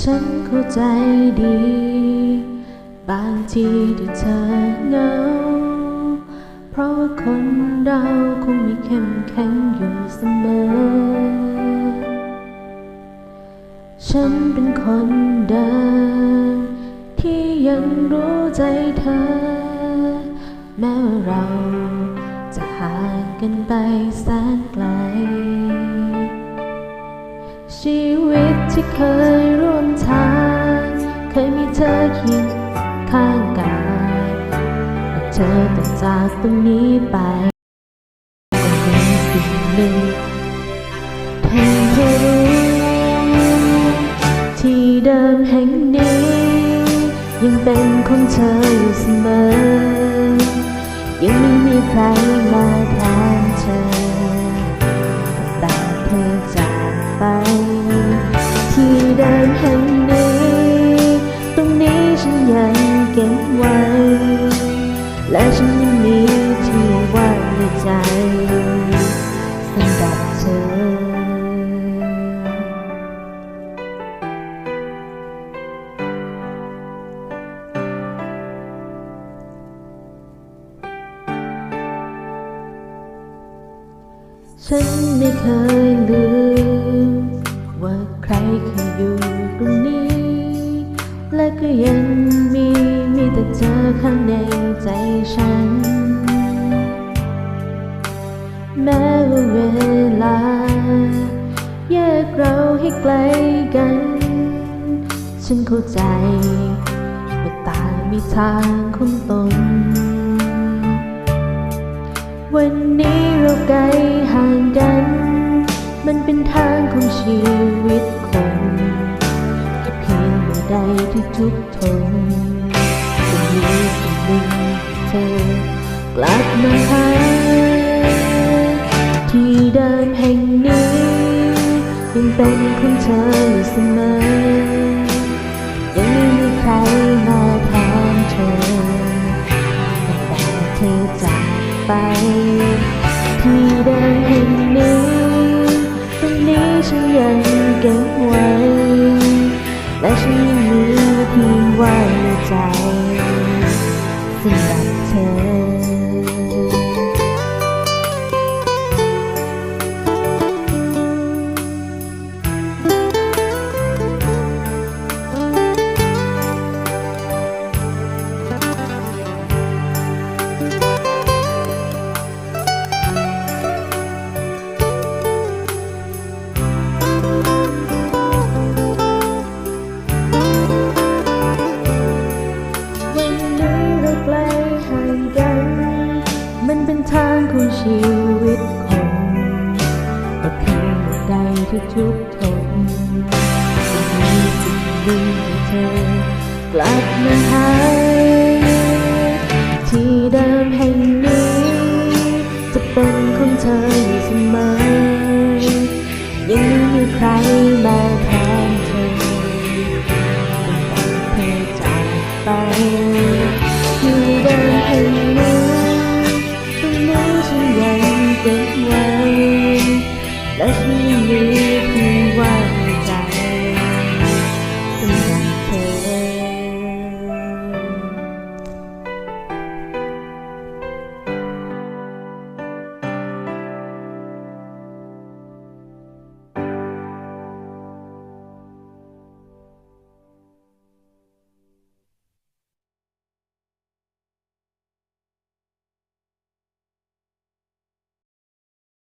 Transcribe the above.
ฉันเข้าใจดี บางทีที่เธอเหงา เพราะว่าคนเราคงไม่เข้มแข็งอยู่เสมอ ฉันเป็นคนเดิมที่ยังรู้ใจเธอ แม้ว่าเราจะห่างกันไปแสนไกล ชีวิตที่เคยร่วมทาง เคยมีเธอเคียงข้างกายแต่เธอต้องจากตรงนี้ไปก็มีสิ่งหนึ่งให้เธอรู้ที่เดิมแห่งนี้ ยังเป็นของเธออยู่เสมอ ยังไม่มีใครมาแทนเธอแต่เธอจากไป ก็บไว้ และฉันยังมีที่ว่างในใจสำหรับเธอฉันไม่เคยลืม ว่าใครเคยอยู่ตรงนี้ และก็ยัง เธอข้างในใจฉัน แม้ว่าเวลา แยกเราให้ไกลกัน ฉันเข้าใจว่าต่างมีทางของตนวันนี้เราไกลห่างกัน มันเป็นทางของชีวิตคนแค่เพียงเมื่อใดที่ทุกท ยังเป็นของเธออยู่เสมอ ยังไม่มีใครมาแทนเธอตั้งแต่เธอจากไป ที่เดิมแห่งนี้ตรงนี้ฉันยังเก็บไว้ และฉันยังมีเพียงว่าในใจสำหรับเธอ เป็นทางของชีวิตคนแต่เพียงใดที่ทุกข์ทนจะมีสิ่งหนึ่งที่เธอกลับมาหาย